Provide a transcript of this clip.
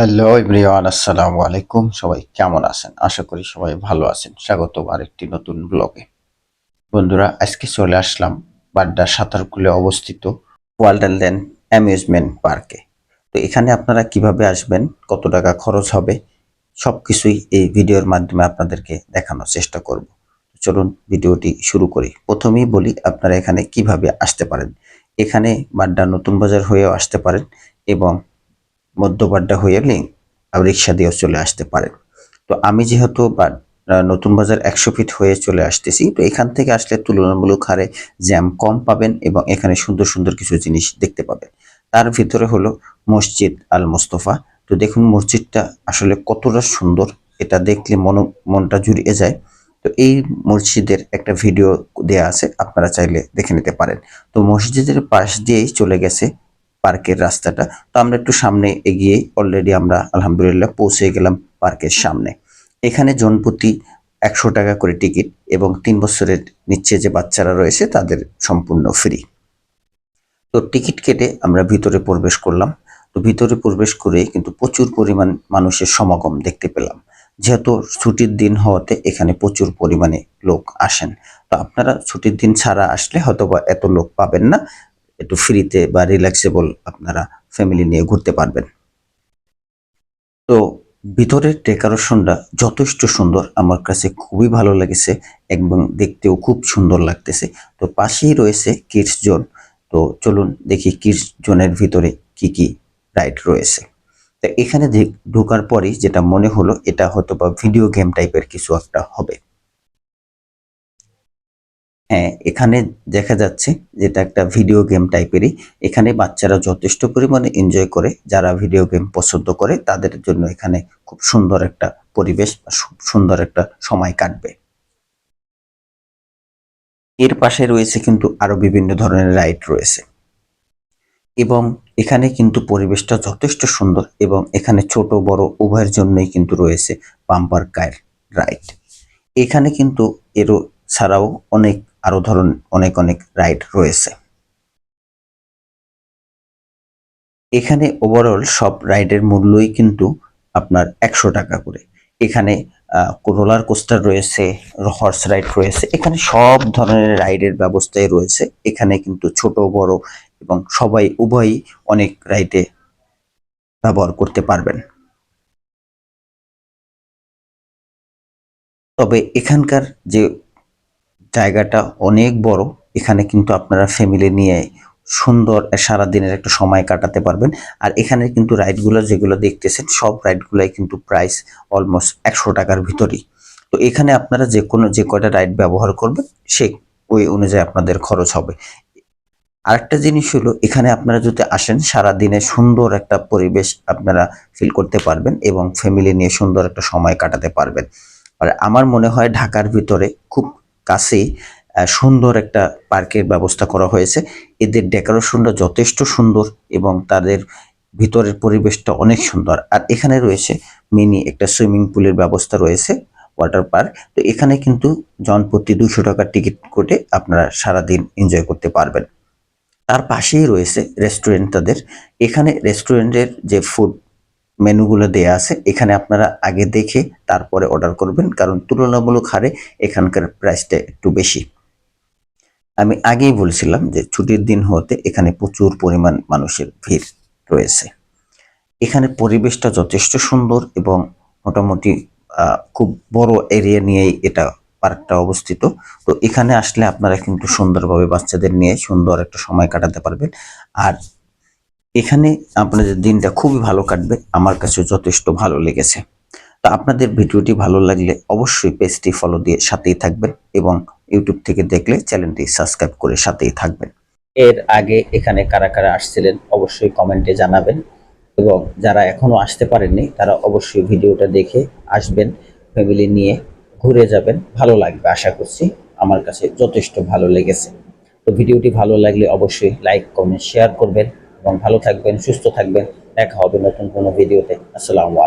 Hello everyone, আসসালামু আলাইকুম। সবাই কেমন আছেন? আশা করি সবাই ভালো আছেন। স্বাগতম আরেকটি নতুন ব্লগে। বন্ধুরা, আজকে চলে আসলাম বাড্ডা সাঁতারকুলে অবস্থিত ওয়ার্ল্ডল্যান্ড অ্যামিউজমেন্ট পার্কে। তো এখানে আপনারা কীভাবে আসবেন, কত টাকা খরচ হবে সব কিছুই এই ভিডিওর মাধ্যমে আপনাদেরকে দেখানোর চেষ্টা করব। চলুন ভিডিওটি শুরু করি। প্রথমেই বলি, আপনারা এখানে কীভাবে আসতে পারেন। এখানে বাড্ডা নতুন বাজার হয়েও আসতে পারেন এবং মধ্যবাড্ডা হয়ে লিঙ্ক রিক্সা দিয়েও চলে আসতে পারেন। তো আমি যেহেতু নতুন বাজার একশো ফিট হয়ে চলে আসতেছি, তো এখান থেকে আসলে তুলনামূলক হারে জ্যাম কম পাবেন এবং এখানে সুন্দর সুন্দর কিছু জিনিস দেখতে পাবেন। তার ভিতরে হলো মসজিদ আল মোস্তফা। তো দেখুন মসজিদটা আসলে কতটা সুন্দর, এটা দেখলে মন, মনটা জুড়িয়ে যায়। তো এই মসজিদের একটা ভিডিও দেয়া আছে, আপনারা চাইলে দেখে নিতে পারেন। তো মসজিদের পাশ দিয়েই চলে গেছে পার্কের রাস্তাটা। তো আমরা একটু সামনে এগিয়ে অলরেডি আমরা, আলহামদুলিল্লাহ, পৌঁছে গেলাম পার্কের সামনে। এখানে জনপ্রতি একশো টাকা করে টিকিট এবং তিন বছরের নিচে যে বাচ্চারা রয়েছে তাদের সম্পূর্ণ ফ্রি। তো টিকিট কেটে আমরা ভিতরে প্রবেশ করলাম। তো ভিতরে প্রবেশ করে কিন্তু প্রচুর পরিমাণ মানুষের সমাগম দেখতে পেলাম। যেহেতু ছুটির দিন হওয়াতে এখানে প্রচুর পরিমাণে লোক আসেন। তো আপনারা ছুটির দিন ছাড়া আসলে হয়তো এত লোক পাবেন না। একটু ফ্রিতে বা রিল্যাক্সেবল আপনারা ফ্যামিলি নিয়ে ঘুরতে পারবেন। তো ভিতরের ডেকোরেশনটা যথেষ্ট সুন্দর। আমার কাছে খুবই ভালো লেগেছে এবং দেখতেও খুব সুন্দর লাগতেছে। তো পাশেই রয়েছে কিডস জোন তো চলুন দেখি কিডস জোনের ভিতরে কি কি রাইড রয়েছে। তো এখানে ঢোকার পরই যেটা মনে হলো, এটা হয়তো বা ভিডিও গেম টাইপের কিছু একটা হবে। হ্যাঁ এখানে দেখা যাচ্ছে যেটা একটা ভিডিও গেম টাইপেরই এখানে বাচ্চারা যথেষ্ট পরিমাণে এনজয় করে, যারা ভিডিও গেম পছন্দ করে, তাদের জন্য এখানে খুব সুন্দর একটা পরিবেশ সুন্দর একটা সময় কাটবে। এর পাশে রয়েছে কিন্তু আরও বিভিন্ন ধরনের রাইড রয়েছে। এবং এখানে কিন্তু পরিবেশটা যথেষ্ট সুন্দর এবং এখানে ছোট, বড় উভয়ের জন্যই কিন্তু রয়েছে বাম্পার কার রাইড এখানে কিন্তু এরও ছাড়াও অনেক আরও ধরন অনেক অনেক রাইড রয়েছে। এখানে ওভারঅল সব রাইডের মূল্যই কিন্তু আপনার একশো টাকা করে। এখানে রোলার কোস্টার রয়েছে হর্স রাইড রয়েছে, এখানে সব ধরনের রাইডের ব্যবস্থাই রয়েছে। এখানে কিন্তু ছোট, বড় এবং সবাই উভয়ই অনেক রাইডে ব্যবহার করতে পারবেন। তবে এখানকার যে জায়গাটা অনেক বড়। এখানে কিন্তু আপনারা ফ্যামিলি নিয়ে সুন্দর সারা দিনের একটা সময় কাটাতে পারবেন। আর এখানে কিন্তু রাইডগুলো যেগুলো দেখতেছেন, সব রাইডগুলাই কিন্তু প্রাইস অলমোস্ট একশো টাকার ভিতরেই। তো এখানে আপনারা যে কোনো যে কয়টা রাইড ব্যবহার করবেন, সে ওই অনুযায়ী আপনাদের খরচ হবে। আরেকটা জিনিস হলো, এখানে আপনারা যদি আসেন সারা দিনে সুন্দর একটা পরিবেশ আপনারা ফিল করতে পারবেন এবং ফ্যামিলি নিয়ে সুন্দর একটা সময় কাটাতে পারবেন। আর আমার মনে হয় ঢাকার ভিতরে খুব আহ, সুন্দর একটা পার্কের ব্যবস্থা করা হয়েছে। এদের ডেকোরেশনটা যথেষ্ট সুন্দর এবং তাদের ভিতরের পরিবেশটা অনেক সুন্দর। আর এখানে রয়েছে মিনি একটা সুইমিং পুলের ব্যবস্থা রয়েছে ওয়াটার পার্ক। তো এখানে কিন্তু জনপ্রতি দুশো টাকার টিকিট কেটে আপনারা সারাদিন এনজয় করতে পারবেন। তার পাশেই রয়েছে রেস্টুরেন্ট তাদের। এখানে রেস্টুরেন্টের যে ফুড মেনুগুলো দেয়া আছে, এখানে আপনারা আগে দেখে তারপরে অর্ডার করবেন, কারণ তুলনামূলক হারে এখানকার প্রাইসটা একটু বেশি। আমি আগেই বলছিলাম যে ছুটির দিন হতে এখানে প্রচুর পরিমাণ মানুষের ভিড় রয়েছে। এখানে পরিবেশটা যথেষ্ট সুন্দর এবং মোটামুটি খুব বড় এরিয়া নিয়েই এটা পার্কটা অবস্থিত। তো এখানে আসলে আপনারা কিন্তু সুন্দরভাবে বাচ্চাদের নিয়ে সুন্দর একটা সময় কাটাতে পারবেন। আর এখানে আপনাদের দিনটা খুবই ভালো কাটবে, আমার কাছে যথেষ্ট ভালো লেগেছে। তা আপনাদের ভিডিওটি ভালো লাগলে অবশ্যই পেজটি ফলো দিয়ে সাথেই থাকবেন এবং ইউটিউব থেকে দেখলে চ্যানেলটি সাবস্ক্রাইব করে সাথেই থাকবেন। এর আগে এখানে কারা কারা আসছিলেন অবশ্যই কমেন্টে জানাবেন এবং যারা এখনও আসতে পারেননি, তারা অবশ্যই ভিডিওটা দেখে আসবেন ফ্যামিলি নিয়ে ঘুরে যাবেন, ভালো লাগবে আশা করছি, আমার কাছে যথেষ্ট ভালো লেগেছে। তো ভিডিওটি ভালো লাগলে অবশ্যই লাইক কমেন্ট শেয়ার করবেন। এবং ভালো থাকবেন সুস্থ থাকবেন। দেখা হবে নতুন কোনো ভিডিওতে। আসসালামু আলাইকুম।